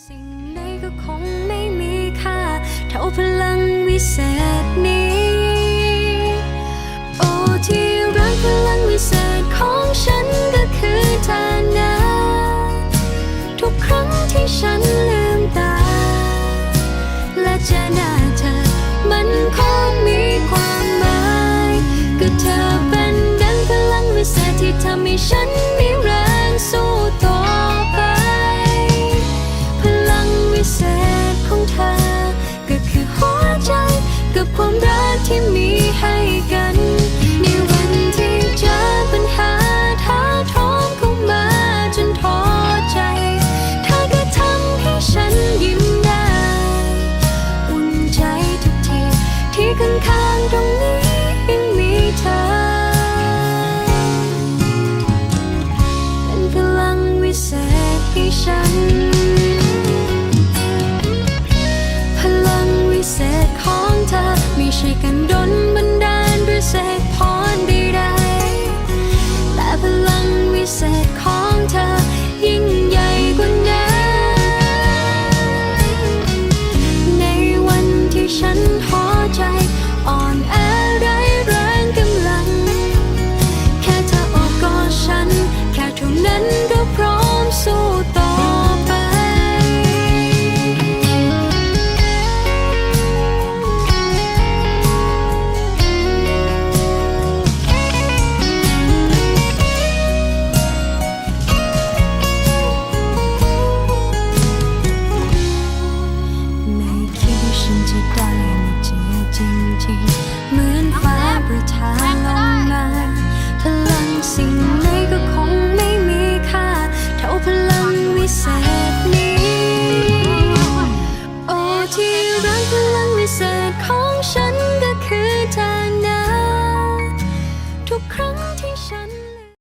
สิ่งใดก็คงไม่มีค่า เท่าพลังวิเศษนี้ โอ้ที่รักพลังวิเศษของฉันก็คือเธอนะทุกครั้งที่ฉันลืมตา และเจอหน้าเธอ มันคงมีความหมาย ก็เธอเป็นดังพลังวิเศษที่ทำให้ฉัน 想你 till the